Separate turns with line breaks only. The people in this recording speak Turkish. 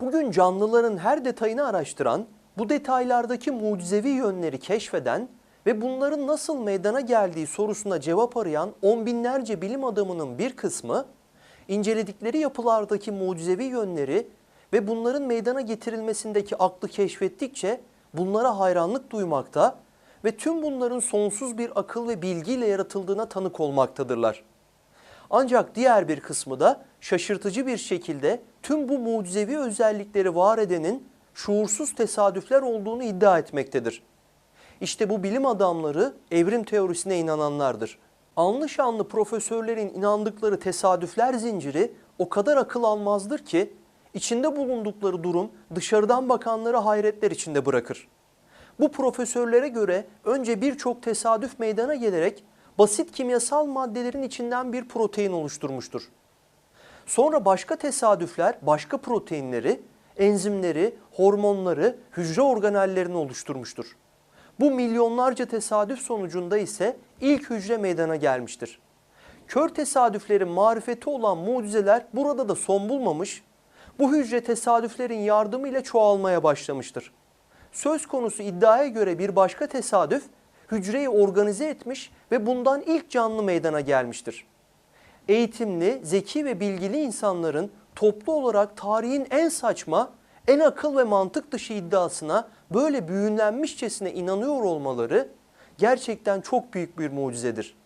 Bugün canlıların her detayını araştıran, bu detaylardaki mucizevi yönleri keşfeden ve bunların nasıl meydana geldiği sorusuna cevap arayan on binlerce bilim adamının bir kısmı, inceledikleri yapılardaki mucizevi yönleri ve bunların meydana getirilmesindeki aklı keşfettikçe bunlara hayranlık duymakta ve tüm bunların sonsuz bir akıl ve bilgiyle yaratıldığına tanık olmaktadırlar. Ancak diğer bir kısmı da şaşırtıcı bir şekilde tüm bu mucizevi özellikleri var edenin şuursuz tesadüfler olduğunu iddia etmektedir. İşte bu bilim adamları evrim teorisine inananlardır. Anlı şanlı profesörlerin inandıkları tesadüfler zinciri o kadar akıl almazdır ki içinde bulundukları durum dışarıdan bakanları hayretler içinde bırakır. Bu profesörlere göre önce birçok tesadüf meydana gelerek basit kimyasal maddelerin içinden bir protein oluşturmuştur. Sonra başka tesadüfler başka proteinleri, enzimleri, hormonları, hücre organellerini oluşturmuştur. Bu milyonlarca tesadüf sonucunda ise ilk hücre meydana gelmiştir. Kör tesadüflerin marifeti olan mucizeler burada da son bulmamış, bu hücre tesadüflerin yardımıyla çoğalmaya başlamıştır. Söz konusu iddiaya göre bir başka tesadüf hücreyi organize etmiş ve bundan ilk canlı meydana gelmiştir. Eğitimli, zeki ve bilgili insanların toplu olarak tarihin en saçma, en akıl ve mantık dışı iddiasına böyle büyülenmişçesine inanıyor olmaları gerçekten çok büyük bir mucizedir.